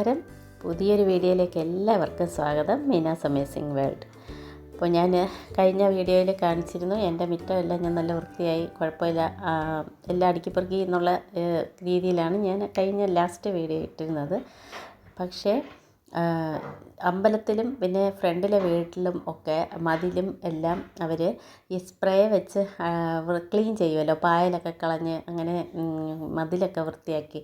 നമസ്കാരം. പുതിയൊരു വീഡിയോയിലേക്ക് എല്ലാവർക്കും സ്വാഗതം. Meena's amazing world. അപ്പോൾ ഞാൻ കഴിഞ്ഞ വീഡിയോയിൽ കാണിച്ചിരുന്നു എന്റെ മിറ്റമെല്ലാം ഞാൻ നല്ല വൃത്തിയായി കുഴപ്പമില്ല എല്ലാം അടുക്കിപ്പെറുക്കി എന്നുള്ള രീതിയിലാണ് ഞാൻ കഴിഞ്ഞ ലാസ്റ്റ് വീഡിയോ ഇട്ടിരുന്നത്. പക്ഷേ അമ്പലത്തിലും പിന്നെ ഫ്രണ്ടിലെ വീട്ടിലും ഒക്കെ മതിലും എല്ലാം അവർ ഈ സ്പ്രേ വെച്ച് ക്ലീൻ ചെയ്യുമല്ലോ പായലൊക്കെ കളഞ്ഞ് അങ്ങനെ മതിലൊക്കെ വൃത്തിയാക്കി.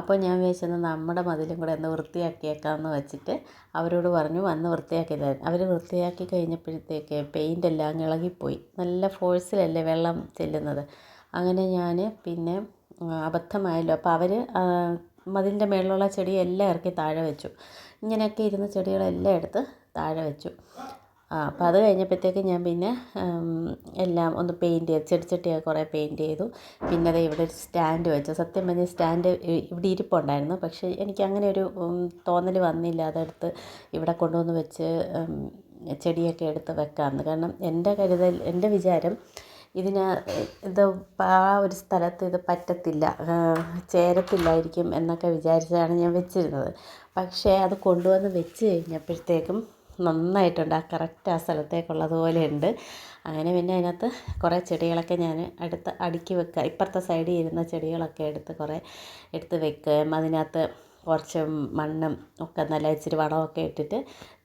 അപ്പോൾ ഞാൻ വിചാരിച്ചത് നമ്മുടെ മതിലും കൂടെ ഒന്ന് വൃത്തിയാക്കിയേക്കാമെന്ന് വെച്ചിട്ട് അവരോട് പറഞ്ഞു വന്ന് വൃത്തിയാക്കി തരാൻ അവർ വൃത്തിയാക്കി കഴിഞ്ഞപ്പോഴത്തേക്ക് പെയിന്റ് എല്ലാം ഇളകിപ്പോയി. നല്ല ഫോഴ്സിലല്ലേ വെള്ളം ചെല്ലുന്നത്. അങ്ങനെ ഞാൻ പിന്നെ അബദ്ധമായല്ലോ. അപ്പോൾ അവർ മതിലിന്റെ മേളിലുള്ള ചെടിയെല്ലാം ഇറക്കി താഴെ വെച്ചു. ഇങ്ങനെയൊക്കെ ഇരുന്ന ചെടികളെല്ലാം എടുത്ത് താഴെ വെച്ചു. ആ അപ്പോൾ അത് കഴിഞ്ഞപ്പോഴത്തേക്ക് ഞാൻ പിന്നെ എല്ലാം ഒന്ന് പെയിന്റ് ചെയ്ത് ചെടിച്ചട്ടിയൊക്കെ കുറേ പെയിന്റ് ചെയ്തു. പിന്നെ അത് ഇവിടെ ഒരു സ്റ്റാൻഡ് വെച്ചു. സത്യം പറഞ്ഞാൽ സ്റ്റാൻഡ് ഇവിടെ ഇരിപ്പുണ്ടായിരുന്നു. പക്ഷേ എനിക്ക് അങ്ങനെ ഒരു തോന്നൽ വന്നില്ല. അതെടുത്ത് ഇവിടെ കൊണ്ടുവന്ന് വെച്ച് ചെടിയൊക്കെ എടുത്ത് വെക്കാമെന്ന്. കാരണം എന്റെ കരുതൽ എന്റെ വിചാരം ഇതിന് ഇത് ആ ഒരു സ്ഥലത്ത് ഇത് പറ്റത്തില്ല. ചേരത്തില്ലായിരിക്കും എന്നൊക്കെ വിചാരിച്ചാണ് ഞാൻ വെച്ചിരുന്നത്. പക്ഷേ അത് കൊണ്ടുവന്ന് വെച്ച് കഴിഞ്ഞപ്പോഴത്തേക്കും നന്നായിട്ടുണ്ട്. ആ കറക്റ്റ് ആ സ്ഥലത്തേക്കുള്ളതുപോലെ ഉണ്ട് അങ്ങനെ പിന്നെ അതിനകത്ത് കുറേ ചെടികളൊക്കെ ഞാൻ അടുത്ത് അടുക്കി വെക്കുക. ഇപ്പുറത്തെ സൈഡിൽ ഇരുന്ന ചെടികളൊക്കെ എടുത്ത് കുറേ എടുത്ത് വെക്കുകയും അതിനകത്ത് കുറച്ച് മണ്ണും ഒക്കെ നല്ല ഇച്ചിരി വളമൊക്കെ ഇട്ടിട്ട്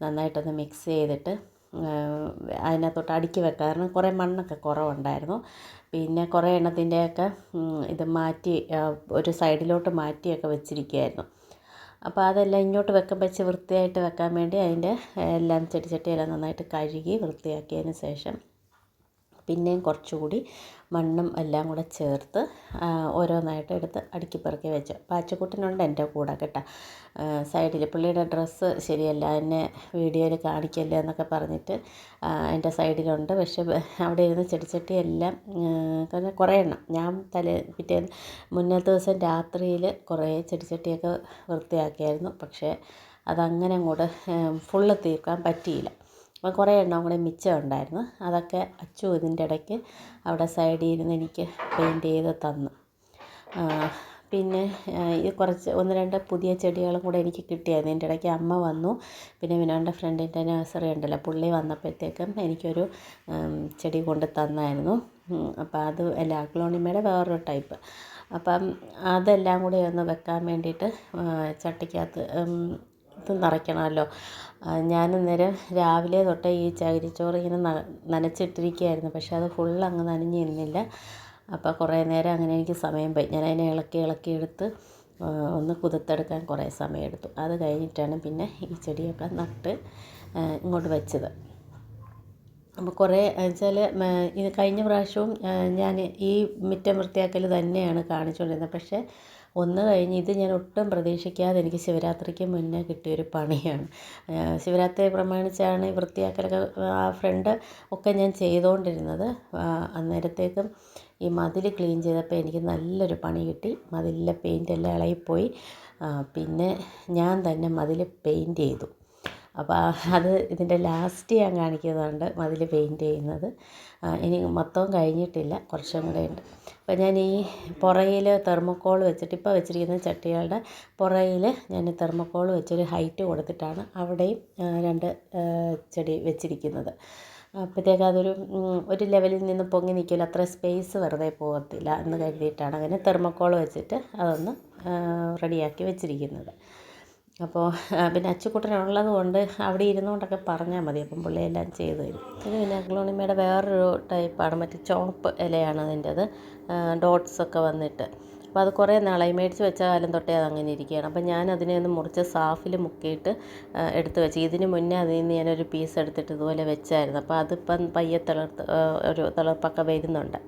നന്നായിട്ടൊന്ന് മിക്സ് ചെയ്തിട്ട് അതിനകത്തോട്ട് അടുക്കി കാരണം കുറേ മണ്ണൊക്കെ കുറവുണ്ടായിരുന്നു. പിന്നെ കുറേ എണ്ണത്തിന്റെയൊക്കെ ഇത് മാറ്റി ഒരു സൈഡിലോട്ട് മാറ്റിയൊക്കെ വെച്ചിരിക്കുകയായിരുന്നു അപ്പോൾ അതെല്ലാം ഇങ്ങോട്ട് വെക്കുമ്പോൾ വെച്ച് വൃത്തിയായിട്ട് വെക്കാൻ വേണ്ടി അതിന്റെ എല്ലാം ചെടിച്ചട്ടിയെല്ലാം നന്നായിട്ട് കഴുകി വൃത്തിയാക്കിയതിന് ശേഷം പിന്നെയും കുറച്ചുകൂടി മണ്ണും എല്ലാം കൂടെ ചേർത്ത് ഓരോന്നായിട്ട് എടുത്ത് അടുക്കി പെറുക്കി വെച്ചു. പാച്ചക്കുട്ടനുണ്ട് എന്റെ കൂടെ കേട്ടോ. സൈഡിൽ പുള്ളിയുടെ ഡ്രസ്സ് ശരിയല്ല എന്നെ വീഡിയോയിൽ കാണിക്കല്ലേ എന്നൊക്കെ പറഞ്ഞിട്ട് എന്റെ സൈഡിലുണ്ട്. പക്ഷേ അവിടെ ഇരുന്ന് ചെടിച്ചട്ടി എല്ലാം കുറേ എണ്ണം. ഞാൻ തലേ പിറ്റേ മുന്നത്തെ ദിവസം രാത്രിയിൽ കുറേ ചെടിച്ചട്ടിയൊക്കെ വൃത്തിയാക്കിയായിരുന്നു. പക്ഷേ അതങ്ങനെ അങ്ങോട്ട് ഫുള്ള് തീർക്കാൻ പറ്റിയില്ല. അപ്പോൾ കുറേ എണ്ണം കൂടെ മിച്ചം ഉണ്ടായിരുന്നു. അതൊക്കെ അച്ചു ഇതിന്റെ ഇടയ്ക്ക് അവിടെ സൈഡിൽ ഇരുന്ന് എനിക്ക് പെയിന്റ് ചെയ്ത് തന്നു. പിന്നെ ഇത് കുറച്ച് ഒന്ന് രണ്ട് പുതിയ ചെടികളും കൂടെ എനിക്ക് കിട്ടിയായിരുന്നു. ഇതിന്റെ ഇടയ്ക്ക് അമ്മ വന്നു. പിന്നെ വിനോന്റെ ഫ്രണ്ടിന്റെ നഴ്സറി ഉണ്ടല്ലോ. പുള്ളി വന്നപ്പോഴത്തേക്കും എനിക്കൊരു ചെടി കൊണ്ട് തന്നായിരുന്നു. അപ്പം അപ്പോൾ അത് അല്ല അഗ്ലോണിമയുടെ വേറൊരു ടൈപ്പ്. അപ്പം അതെല്ലാം കൂടി ഒന്ന് വെക്കാൻ വേണ്ടിയിട്ട് ചട്ടിക്കകത്ത് ഇത് നിറയ്ക്കണമല്ലോ. അന്നേരം രാവിലെ തൊട്ടേ ഈ ചകിരിച്ചോറ് ഇങ്ങനെ നനച്ചിട്ടിരിക്കുകയായിരുന്നു. പക്ഷേ അത് ഫുൾ അങ്ങ് നനഞ്ഞിരുന്നില്ല. അപ്പോൾ കുറേ നേരം അങ്ങനെ എനിക്ക് സമയം പോയി. ഞാൻ അതിനെ ഇളക്കി ഇളക്കി എടുത്ത് ഒന്ന് കുതിർത്തെടുക്കാൻ കുറേ സമയമെടുത്തു. അത് കഴിഞ്ഞിട്ടാണ് പിന്നെ ഈ ചെടിയൊക്കെ നട്ട് ഇങ്ങോട്ട് വെച്ചത്. അപ്പോൾ കുറേ വെച്ചാൽ ഇത് കഴിഞ്ഞ പ്രാവശ്യവും ഞാൻ ഈ മുറ്റം വൃത്തിയാക്കൽ തന്നെയാണ് കാണിച്ചുകൊണ്ടിരുന്നത് പക്ഷേ ഒന്ന് കഴിഞ്ഞ് ഇത് ഞാൻ ഒട്ടും പ്രതീക്ഷിക്കാതെ എനിക്ക് ശിവരാത്രിക്ക് മുന്നേ കിട്ടിയൊരു പണിയാണ്. ശിവരാത്രിയെ ശിവരാത്രി പ്രമാണിച്ചാണ് വൃത്തിയാക്കലൊക്കെ ആ ഫ്രണ്ട് ഒക്കെ ഞാൻ ചെയ്തുകൊണ്ടിരുന്നത് അന്നേരത്തേക്കും ഈ മതിൽ ക്ലീൻ ചെയ്തപ്പോൾ എനിക്ക് നല്ലൊരു പണി കിട്ടി. മതിലിലെ പെയിന്റ് എല്ലാം ഇളകിപ്പോയി. പിന്നെ ഞാൻ തന്നെ മതിൽ പെയിന്റ് ചെയ്തു. അപ്പോൾ അത് ഇതിന്റെ ലാസ്റ്റ് ഞാൻ കാണിക്കുന്നതുകൊണ്ട് മതിൽ പെയിന്റ് ചെയ്യുന്നത്. ഇനി മൊത്തവും കഴിഞ്ഞിട്ടില്ല കുറച്ചും കൂടെ ഉണ്ട്. അപ്പോൾ ഞാൻ ഈ പുറയിൽ തെർമോക്കോൾ വെച്ചിട്ട് ഇപ്പോൾ വെച്ചിരിക്കുന്ന ചട്ടികളുടെ പുറയിൽ ഞാൻ തെർമോക്കോൾ വെച്ചൊരു ഹൈറ്റ് കൊടുത്തിട്ടാണ് അവിടെയും രണ്ട് ചെടി വെച്ചിരിക്കുന്നത്. അപ്പോഴത്തേക്ക് അതൊരു ഒരു ലെവലിൽ നിന്ന് പൊങ്ങി നിൽക്കില്ല അത്ര സ്പേസ് വെറുതെ പോകത്തില്ല എന്ന് കരുതിയിട്ടാണ് അങ്ങനെ തെർമോക്കോൾ വെച്ചിട്ട് അതൊന്ന് റെഡിയാക്കി വെച്ചിരിക്കുന്നത്. അപ്പോൾ പിന്നെ അച്ചുക്കുട്ടനുള്ളത് കൊണ്ട് അവിടെ ഇരുന്നുകൊണ്ടൊക്കെ പറഞ്ഞാൽ മതി. അപ്പം പുള്ളി എല്ലാം ചെയ്ത് തരും. ഇത് പിന്നെ അഗ്ലോണിമയുടെ വേറൊരു ടൈപ്പാണ്. മറ്റേ ചോപ്പ് ഇലയാണ് അതിന്റെത്. ഡോട്ട്സ് ഒക്കെ വന്നിട്ട്. അപ്പോൾ അത് കുറേ നാളായി. മേടിച്ച് വെച്ച കാലം തൊട്ടേ അത് അങ്ങനെ ഇരിക്കുകയാണ്. അപ്പോൾ ഞാൻ അതിനെ ഒന്ന് മുറിച്ച് സാഫിൽ മുക്കിയിട്ട് എടുത്ത് വെച്ച്. ഇതിന് മുന്നേ അതിൽ നിന്ന് ഞാനൊരു പീസ് എടുത്തിട്ട് ഇതുപോലെ വെച്ചായിരുന്നു. അപ്പോൾ അതിപ്പം പയ്യെ തിളർത്ത് ഒരു തളർപ്പൊക്കെ വരുന്നുണ്ട്.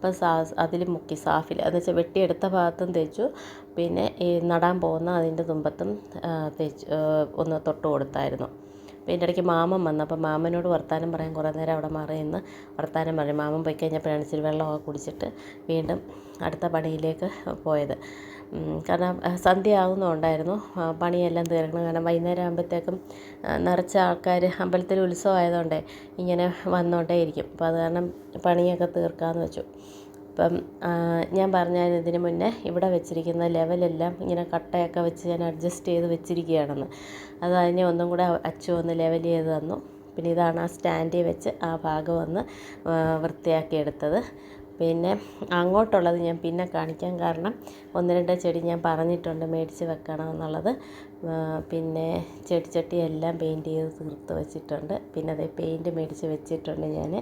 അപ്പം സാ അതിൽ മുക്കി സാഫിൽ എന്ന് വെച്ചാൽ വെട്ടിയെടുത്ത ഭാഗത്തും തേച്ചു. പിന്നെ ഈ നടാൻ പോകുന്ന അതിന്റെ തുമ്പത്തും തേച്ച് ഒന്ന് തൊട്ട് കൊടുത്തായിരുന്നു. പിന്നെ ഇടയ്ക്ക് മാമൻ വന്നു. അപ്പം മാമനോട് വർത്താനം പറയാൻ കുറേ നേരം അവിടെ മാറി നിന്ന് വർത്താനം പറയും മാമൻ പോയി കഴിഞ്ഞപ്പോഴാണ് ഇച്ചിരി വെള്ളമൊക്കെ കുടിച്ചിട്ട് വീണ്ടും അടുത്ത പണിയിലേക്ക് പോയത്. കാരണം സന്ധ്യ ആകുന്നുണ്ടായിരുന്നു പണിയെല്ലാം തീർക്കണം. കാരണം വൈകുന്നേരം ആകുമ്പോഴത്തേക്കും നിറച്ച ആൾക്കാർ അമ്പലത്തിൽ ഉത്സവം ആയതുകൊണ്ടേ ഇങ്ങനെ വന്നുകൊണ്ടേയിരിക്കും അപ്പോൾ അത് കാരണം പണിയൊക്കെ തീർക്കാമെന്ന് വെച്ചു. അപ്പം ഞാൻ പറഞ്ഞാൽ ഇതിന് മുന്നേ ഇവിടെ വെച്ചിരിക്കുന്ന ലെവലെല്ലാം ഇങ്ങനെ കട്ടയൊക്കെ വെച്ച് ഞാൻ അഡ്ജസ്റ്റ് ചെയ്ത് വെച്ചിരിക്കുകയാണെന്ന്. അത് അതിനെ ഒന്നും കൂടെ അച്ചു ഒന്ന് ലെവൽ ചെയ്ത് തന്നു. പിന്നെ ഇതാണ് ആ സ്റ്റാൻഡിൽ വെച്ച് ആ ഭാഗം ഒന്ന് വൃത്തിയാക്കി എടുത്തത്. പിന്നെ അങ്ങോട്ടുള്ളത് ഞാൻ പിന്നെ കാണിക്കാൻ കാരണം ഒന്ന് രണ്ട് ചെടി ഞാൻ പറഞ്ഞിട്ടുണ്ട് മേടിച്ച് വെക്കണം എന്നുള്ളത്. പിന്നെ ചെടിച്ചട്ടി എല്ലാം പെയിന്റ് ചെയ്ത് തീർത്ത് വെച്ചിട്ടുണ്ട്. പിന്നെ അതേ പെയിന്റ് മേടിച്ച് വെച്ചിട്ടുണ്ട് ഞാൻ.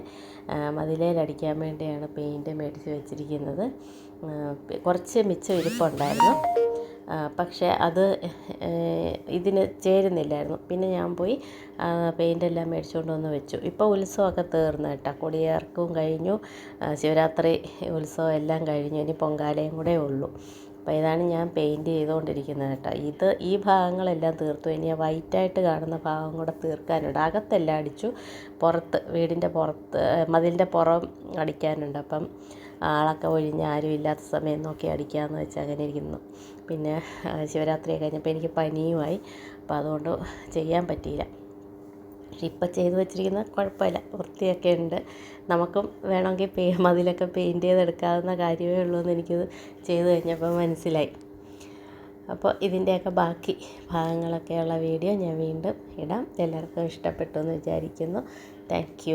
മതിലേലടിക്കാൻ വേണ്ടിയാണ് പെയിന്റ് മേടിച്ച് വെച്ചിരിക്കുന്നത്. കുറച്ച് മിച്ചം ഇരിപ്പുണ്ടായിരുന്നു. പക്ഷേ അത് ഇതിന് ചേരുന്നില്ലായിരുന്നു. പിന്നെ ഞാൻ പോയി പെയിന്റ് എല്ലാം മേടിച്ചുകൊണ്ട് വന്ന് വെച്ചു. ഇപ്പോൾ ഉത്സവമൊക്കെ തീർന്നു കേട്ടോ. കൊടിയേർക്കും കഴിഞ്ഞു. ശിവരാത്രി ഉത്സവം എല്ലാം കഴിഞ്ഞു. ഇനി പൊങ്കാലയും കൂടെ ഉള്ളൂ. അപ്പോൾ ഇതാണ് ഞാൻ പെയിന്റ് ചെയ്തുകൊണ്ടിരിക്കുന്നത് കേട്ടോ. ഇത് ഈ ഭാഗങ്ങളെല്ലാം തീർത്തു. ഇനി വൈറ്റായിട്ട് കാണുന്ന ഭാഗം കൂടെ തീർക്കാനുണ്ട്. അകത്തെല്ലാം അടിച്ചു. പുറത്ത് വീടിന്റെ പുറത്ത് മതിലിന്റെ പുറം അടിക്കാനുണ്ട്. അപ്പം ആളൊക്കെ ഒഴിഞ്ഞ് ആരും ഇല്ലാത്ത സമയം നോക്കി അടിക്കാമെന്ന് വെച്ച് അങ്ങനെ ഇരിക്കുന്നു. പിന്നെ ശിവരാത്രി കഴിഞ്ഞപ്പോൾ എനിക്ക് പനിയുമായി. അപ്പോൾ അതുകൊണ്ട് ചെയ്യാൻ പറ്റിയില്ല. പക്ഷെ ഇപ്പം ചെയ്ത് വെച്ചിരിക്കുന്നത് കുഴപ്പമില്ല. വൃത്തിയൊക്കെ ഉണ്ട്. നമുക്കും വേണമെങ്കിൽ പേ മതിലൊക്കെ പെയിന്റ് ചെയ്തെടുക്കാവുന്ന കാര്യമേ ഉള്ളൂ എന്ന് എനിക്കത് ചെയ്തു കഴിഞ്ഞപ്പോൾ മനസ്സിലായി. അപ്പോൾ ഇതിന്റെയൊക്കെ ബാക്കി ഭാഗങ്ങളൊക്കെയുള്ള വീഡിയോ ഞാൻ വീണ്ടും ഇടാം. എല്ലാവർക്കും ഇഷ്ടപ്പെട്ടു എന്ന് വിചാരിക്കുന്നു. താങ്ക്